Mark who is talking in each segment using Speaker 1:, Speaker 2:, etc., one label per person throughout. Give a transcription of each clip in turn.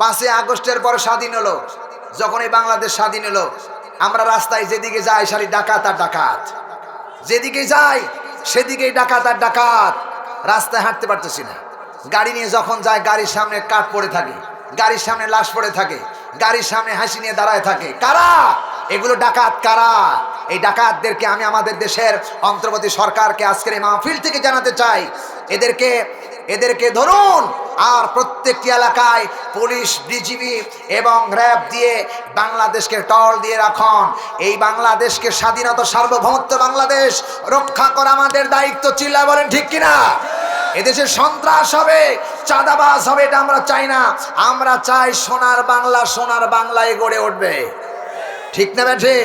Speaker 1: পাঁচই আগস্টের পর স্বাধীন হলো। যখন এই বাংলাদেশ স্বাধীন হলো, আমরা রাস্তায় যেদিকে যাই সারি ডাকাত আর ডাকাত। যেদিকে যাই, সেদিকেই ডাকাত আর ডাকাত। রাস্তায় হাঁটতে পারতেছি না। গাড়ি নিয়ে যখন যায় গাড়ির সামনে কাঠ পড়ে থাকে। গাড়ির সামনে লাশ পড়ে থাকে। গাড়ির সামনে হাসি নিয়ে দাঁড়ায় থাকে। কারা? এগুলো ডাকাত কারা? এই ডাকাতদেরকে আমি আমাদের দেশের অন্তর্বর্তী সরকারকে আজকের এই মাহফিল থেকে জানাতে চাই। এদেরকে এদেরকে ধরুন। আর প্রত্যেকটি এলাকায় পুলিশ ডিজিবি এবং র্যাব দিয়ে বাংলাদেশকে টল দিয়ে রাখুন। এই বাংলাদেশকে স্বাধীনতা, সার্বভৌমত্ব, বাংলাদেশ রক্ষা করা আমাদের দায়িত্ব চিল্লা বলেন ঠিক কিনা? এদেশে সন্ত্রাস হবে, চাঁদাবাজ হবে, এটা আমরা চাই না। আমরা চাই সোনার বাংলা, সোনার বাংলায় গড়ে উঠবে। ঠিক না ব্যাঠে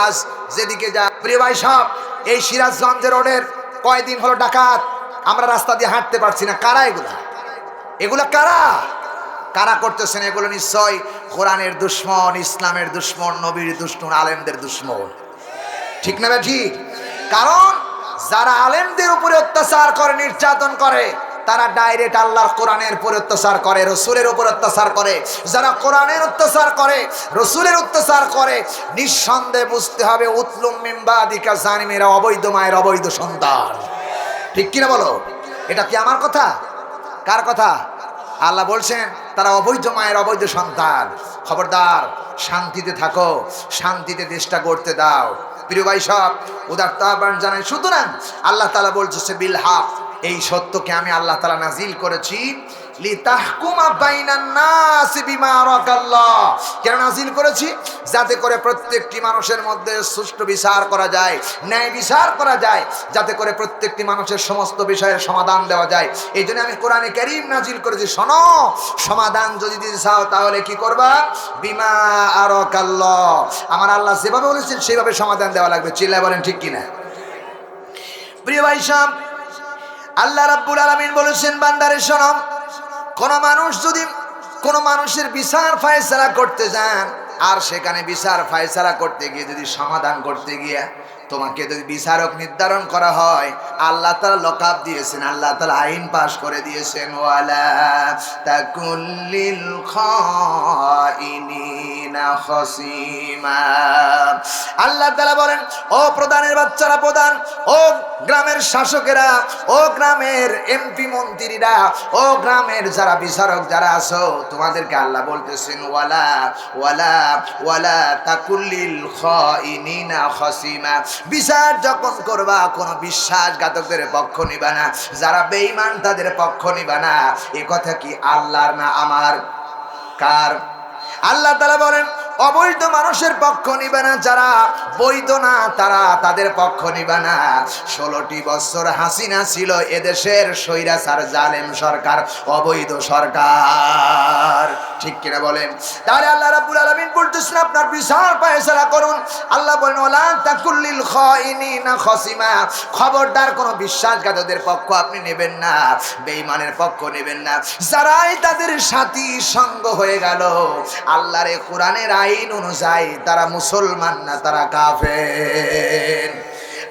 Speaker 1: আজ যেদিকে যা প্রিয় ভাই সব এই সিরাজগঞ্জ রোডের কয়দিন হলো ডাকাত? আমরা রাস্তা দিয়ে হাঁটতে পারছি না। কারা এগুলা? এগুলা কারা? কারা করতেছেন এগুলো নিশ্চয় কোরআনের দুশ্মন, ইসলামের দুশ্মন, নবীর দুশ্মন, আলেমদের দুশ্মন। ঠিক না ঠিক। কারণ যারা আলেমদের উপরে অত্যাচার করে, নির্যাতন করে, তারা ডাইরেক্ট আল্লাহর কোরআনের উপর অত্যাচার করে, রসুলের উপর অত্যাচার করে। যারা কোরআনের অত্যাচার করে, রসুলের অত্যাচার করে, নিঃসন্দেহে বুঝতে হবে, উতলুম মিম্বাদিকা জানিমেরা অবৈধ মায়ের অবৈধ সন্তান। ঠিক কিনা বলো? এটা কি আমার কথা? কার কথা? আল্লাহ বলছেন, তারা অবৈধ মায়ের অবৈধ সন্তান। খবরদার, শান্তিতে থাকো, শান্তিতে দেশটা গড়তে দাও। প্রিয় ভাই সব উদারত আহ্বান জানাই। সুতরাং আল্লাহ তালা বলছে বিল হাফ এই সত্যকে আমি আল্লাহ তালা নাজিল করেছি। লিতাহকুমা বাইনান নাস বিমা কেন নাজিল করেছি? যাতে করে প্রত্যেকটি মানুষের মধ্যে সুষ্ঠু বিচার করা যায়, ন্যায় বিচার করা যায়, যাতে করে প্রত্যেকটি মানুষের সমস্ত বিষয়ের সমাধান দেওয়া যায়। এই জন্য আমি কোরআনে করিম নাজিল করেছি। শোনো, সমাধান যদি দিতে চাও, তাহলে কি করবা? বিমা আরকাল্লাহ। আমার আল্লাহ যেভাবে বলেছেন সেভাবে সমাধান দেওয়া লাগবে। চিল্লায় বলেন ঠিক কিনা? প্রিয় ভাই সাহেব, আল্লাহ রাব্বুল আলামিন বলেছেন, বান্দারে শোনো কোন মানুষ যদি কোনো মানুষের বিচার ফায়সালা করতে যান, আর সেখানে বিচার ফায়সালা করতে গিয়ে যদি সমাধান করতে গিয়ে তোমাকে যদি বিচারক নির্ধারণ করা হয়, আল্লাহ তালা লকাব দিয়েছেন, আল্লাহ তালা আইন পাশ করে দিয়েছেন। ওয়ালা তাকুল্লিল খাইনিনা আল্লাহ তালা বলেন, ও প্রধানের বাচ্চারা, প্রধান, ও গ্রামের শাসকেরা, ও গ্রামের এমপি মন্ত্রীরা, ও গ্রামের যারা বিচারক যারা আছো, তোমাদেরকে আল্লাহ বলতেছেন, ওয়ালা ওয়ালা ওয়ালা তাকুল্লিল খাইনিনা খসিমা। বিচার যখন করবা, কোনো বিশ্বাসঘাতকদের পক্ষ নিবা না। যারা বেঈমান, তাদের পক্ষ নিবা না। এ কথা কি আল্লাহর না আমার? কার? আল্লাহ তারা বলেন অবৈধ মানুষের পক্ষ নিবে না যারা, বৈধ না তারা তাদের পক্ষ নিবে না। ষোলোটি বছর হাসিনা ছিল এদেশের স্বৈরাচার জালেম সরকার, অবৈধ সরকার। ঠিক কিনা বলেন? তাহলে আল্লাহ রাব্বুল আলামিন বলতেছেন, আপনার বিচার ফয়সালা করুন। আল্লাহ বলেন, ওলা তাকুল্লিল খাইনিনা খসিমা। খবরদার কোন বিশ্বাসঘাতকদের পক্ষ আপনি নেবেন না, বেঈমানের পক্ষ নেবেন না। যারাই তাদের সাথী সঙ্গ হয়ে গেল, আল্লাহর কোরআনের আইন অনুযায়ী তারা মুসলমান না তারা কাফের।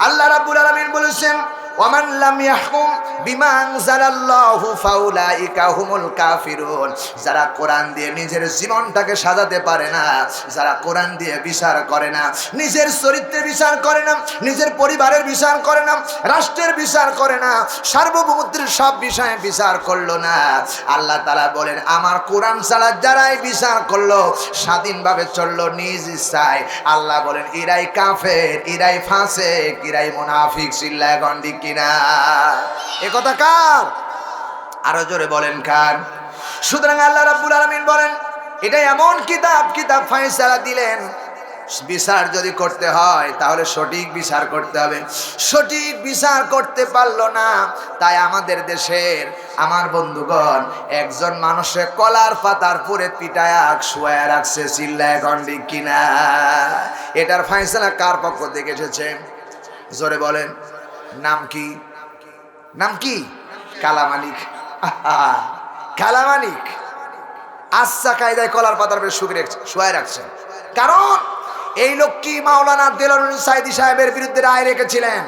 Speaker 1: আল্লাহ রাব্বুল আলামিন বলেছেন ওয়ামান লাম ইয়াহকুম বিমা আনজালাল্লাহু ফাউলাইকা হুমুল কাফিরুন। যারা কোরআন দিয়ে নিজের জীবনটাকে সাজাতে পারে না, যারা কোরআন দিয়ে বিচার করে না, নিজের চরিত্রের বিচার করে না, নিজের পরিবারের বিচার করে না, রাষ্ট্রের বিচার করে না, সার্বভৌমত্বের সব বিষয়ে বিচার করল না। আল্লাহ তাআলা বলেন, আমার কোরআন ছাড়া যারাই বিচার করল, স্বাধীনভাবে চলল নিজ ইচ্ছায়। আল্লাহ বলেন, ইরাই কাফের, ইরাই ফাঁসে ইরাই মুনাফিক, চিল্লায় কিনা? এ কথা কার? আরও জোরে বলেন কার? সুতরাং আল্লাহ রাব্বুল আলামিন বলেন, এটা এমন কিতাব কিতাব ফায়সালা দিলেন, বিচার যদি করতে হয়, তাহলে সঠিক বিচার করতে হবে। সঠিক বিচার করতে পারল না, তাই আমাদের দেশের, আমার বন্ধুগণ, একজন মানুষের কলার পাতার পুরে পিটায় শুয়ে রাখছে, চিল্লায় গন্ডি কিনা? এটার ফাইসলা কার পক্ষ থেকে এসেছে? জোরে বলেন। নাম কি? নাম কি? কালা মালিক আহা, কালা মালিক আচ্ছা কায়দায় কলার পাতার বেশ সুখ রাখছে শুয়ে রাখছেন কারণ এই লোকটি মাওলানা দেলানুল সাইদি সাহেবের বিরুদ্ধে রায় রেখেছিলেন।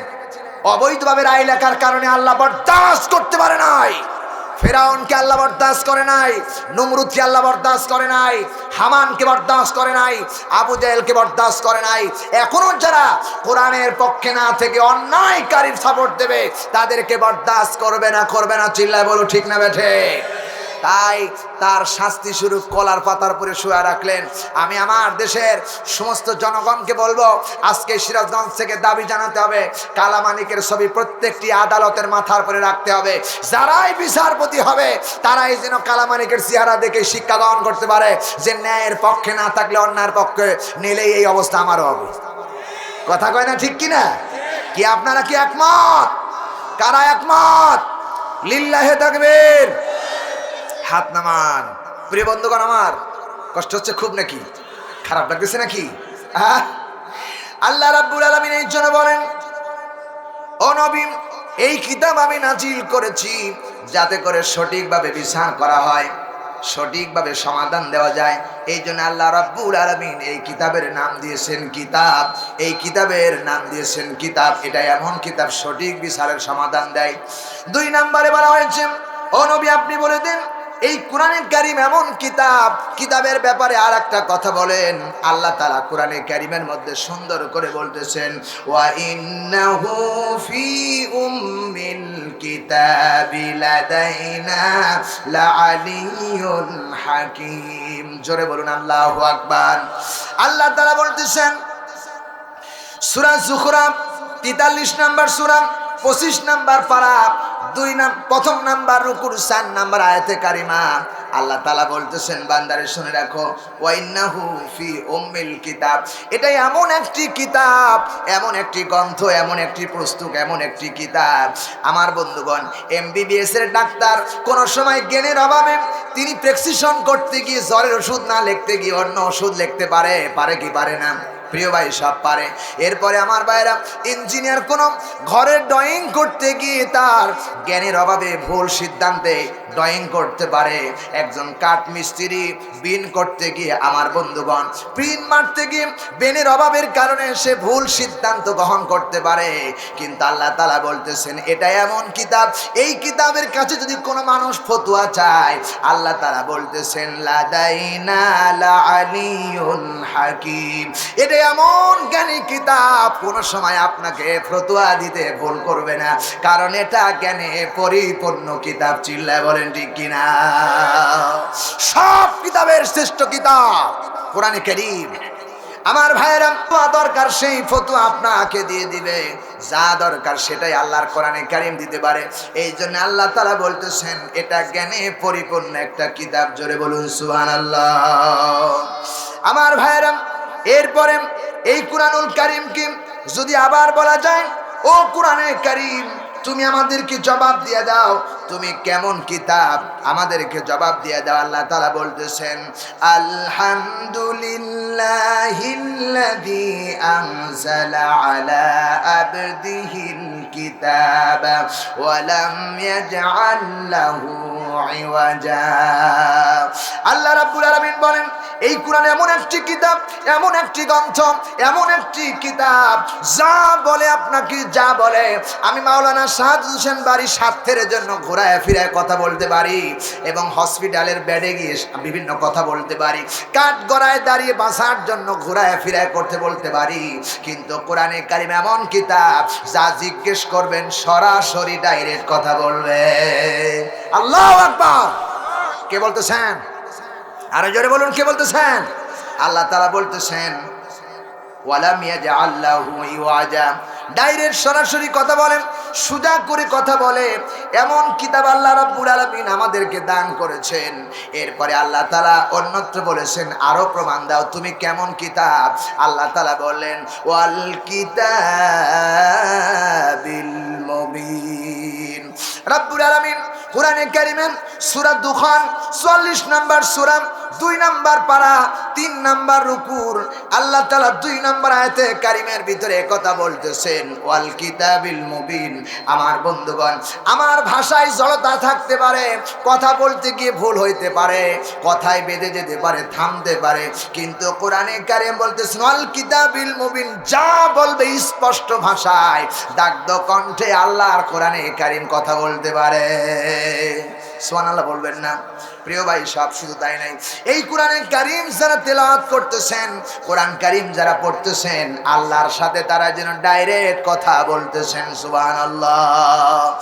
Speaker 1: অবৈধভাবে রায় লেখার কারণে আল্লাহ বরদাস্ত করতে পারে নাই। ফেরাউনকে আল্লাহ বরদাস্ত করে নাই, নমরুদকে আল্লাহ বরদাস্ত করে নাই, হামানকে বরদাস্ত করে নাই, আবু জাহেলকে বরদাস্ত করে নাই। এখনও যারা কোরআনের পক্ষে না থেকে অন্যায়কারীর সাপোর্ট দেবে, তাদেরকে বরদাস্ত করবে না করবে না, চিল্লায় বলো ঠিক না বেঠে। তাই তার শাস্তি শুরু কলার পাতার পরে শুয়ে রাখলেন। আমি আমার দেশের সমস্ত জনগণকে বলব, আজকে সিরাজগঞ্জ থেকে দাবি জানাতে হবে, কালামানিকের ছবি প্রত্যেকটি আদালতের মাথার পরে রাখতে হবে। যারাই বিচারপতি হবে, তারাই যেন কালামানিকের চেহারা দেখে শিক্ষা গ্রহণ করতে পারে, যে ন্যায়ের পক্ষে না থাকলে অন্যায়ের পক্ষে নিলেই এই অবস্থা আমারও হবে। কথা কয় না ঠিক কিনা? কি আপনারা কি একমত? কারা একমত? লিল্লাহে থাকবেন হাত নামান প্রিয় বন্ধুগণ আমার, কষ্ট হচ্ছে খুব নাকি? খারাপ লাগতেছে নাকি? আল্লাহ রাব্বুল আলামিন এই জন্য বলেন, ও নবী, এই কিতাব আমি নাজিল করেছি যাতে করে সঠিকভাবে বিচার করা হয়, সঠিকভাবে সমাধান দেওয়া যায়। এই জন্য আল্লাহ রাব্বুল আলামিন এই কিতাবের নাম দিয়েছেন কিতাব। এই কিতাবের নাম দিয়েছেন কিতাব। এটা এমন কিতাব, সঠিক বিচারের সমাধান দেয়। দুই নম্বরে বলা হয়েছে, ও নবী, আপনি বলে দেন এই কোরআনের কারিম এমন কিতাব, কিতাবের ব্যাপারে আর একটা কথা বলেন। আল্লাহ তালা কোরআনে কারিমের মধ্যে সুন্দর করে বলতেছেন, ওয়া ইন্নাহু ফি উম্মিল কিতাবি লাদাইনা লাআলিয়ুন হাকিম। জোরে বলুন, আল্লাহু আকবার। আল্লাহ তাআলা বলতেছেন, সূরা জুখরা 43 নাম্বার সূরা 25 নাম্বার পারা দুই নাম, প্রথম নাম্বার রুকুর, চার নাম্বার আয়াতে কারিমা। আল্লাহ তালা বলতেছেন, বান্দারে শুনে রাখো ওয়াইন্নাহু ফি উম্মিল কিতাব। এটা এমন একটি কিতাব, এমন একটি গ্রন্থ, এমন একটি পুস্তক, এমন একটি কিতাব। আমার বন্ধুগণ, এমবিবিএস এর ডাক্তার, কোন সময় জ্ঞানের অভাবে তিনি প্রেসক্রিপশন করতে গিয়ে জ্বরের ওষুধ না লিখতে গিয়ে অন্য ওষুধ লিখতে পারে পারে কি পারে না? প্রিয় ভাই সব পারে। এরপরে আমার ভাইরা ইঞ্জিনিয়ার কোনো ঘরের ড্রয়িং করতে গিয়ে তার জ্ঞানের অভাবে ভুল সিদ্ধান্তে ড্রয়িং করতে পারে। একজন কাঠ মিস্ত্রি বিন করতে গিয়ে আমার বন্ধুগণ পিন মারতে গিয়ে বেনের অভাবের কারণে সে ভুল সিদ্ধান্ত গ্রহণ করতে পারে। কিন্তু আল্লাহ তালা বলতেছেন, এটা এমন কিতাব, এই কিতাবের কাছে যদি কোনো মানুষ ফতুয়া চায়, আল্লাহ তালা বলতেছেন, লাদাইনা হাকিম। এটা এমন জ্ঞানী কিতাব কোন সময় আপনাকে ফতুয়া দিতে ভুল করবে না। কারণ এটা জ্ঞানে পরিপূর্ণ কিতাব, চিল্লায় বলেন ঠিক কিনা? সব কিতাবের শ্রেষ্ঠ কিতাব কোরআনে করিম। আমার ভাইয়েরা দরকার সেই ফটো আপনাকে দিয়ে দিবে। যা দরকার সেটাই আল্লাহর কোরআনে কারিম দিতে পারে। এই জন্য আল্লাহ তালা বলতেছেন, এটা জ্ঞানে পরিপূর্ণ একটা কিতাব। জোরে বলুন সুহান আল্লাহ আমার ভাইয়েরা এরপরে এই কোরআনুল কারিমকে যদি আবার বলা যায়, ও কোরআনে কারিম, তুমি আমাদেরকে জবাব দিয়ে দাও। তুমি কেমন কিতাব আমাদেরকে জবাব দিয়ে দাও, আল্লাহ তালা বলতেছেন, আলহামদুলিল্লাহিল্লাযী আনজালা আলা আবদিহিল কিতাবা ওয়া লাম ইয়াজআল লাহু আল্লাহ রাব্বুল আলামিন বলেন, এই কোরআন এমন একটি কিতাব, এমন একটি গ্রন্থ, এমন একটি কিতাব, যা বলে আপনাকে যা বলে। আমি মাওলানা সাহাদ হোসেন বাড়ি স্বার্থের জন্য ঘোরায় ফিরায় কথা বলতে পারি এবং হসপিটালের বেডে গিয়ে বিভিন্ন কথা বলতে পারি, কাঠ গড়ায় দাঁড়িয়ে বাঁচার জন্য ঘোরায় ফিরায় করতে বলতে পারি। কিন্তু কোরআনে কারিম এমন কিতাব, যা জিজ্ঞেস করবেন সরাসরি ডাইরেক্ট কথা বলবে। আল্লাহ আকবার। কে বলতেছেন? আরও জোরে বলুন, কে বলতেছেন? আল্লাহ তারা বলতেছেন ডাইরেক্ট সরাসরি কথা বলেন, সুজা করে কথা বলে, এমন কিতাব আল্লাহ রাব্বুল আলামিন আমাদেরকে দান করেছেন। এরপরে আল্লাহ তালা অন্যত্র বলেছেন, আরও প্রমাণ দাও, তুমি কেমন কিতাব? আল্লাহ তালা বললেন, ওয়াল কিতাবিল মুবিন। রাব্বুল আলামিন কোরআনে কারিমের সুরা দুখান চল্লিশ নাম্বার সূরা দুই নাম্বার পারা, তিন নাম্বার রুকুর। আল্লাহ তালা দুই নাম্বার আয়তে কারিমের ভিতরে কথা বলতেছেন, ওয়াল কিতাবিল মুবিন। আমার বন্ধুগণ, আমার ভাষায় জড়তা থাকতে পারে, কথা বলতে গিয়ে ভুল হইতে পারে, কথায় বেঁধে যেতে পারে, থামতে পারে, কিন্তু কোরআনে কারিম বলতেছেন, ওয়াল কিতাবিল মুবিন, যা বলবে স্পষ্ট ভাষায় দাগ্ধ কণ্ঠে আল্লাহর কোরআনে কারিম কথা বলতে পারে। সোহানাল্লাহ বলবেন না। প্রিয় ভাই, সব শুধু তাই নাই। এই কোরআনে কারিম যারা তেলাওয়াত করতেছেন, কোরআন কারিম যারা পড়তেছেন, আল্লাহর সাথে তারা যেন ডাইরেক্ট কথা বলতেছেন, সুবহানাল্লাহ।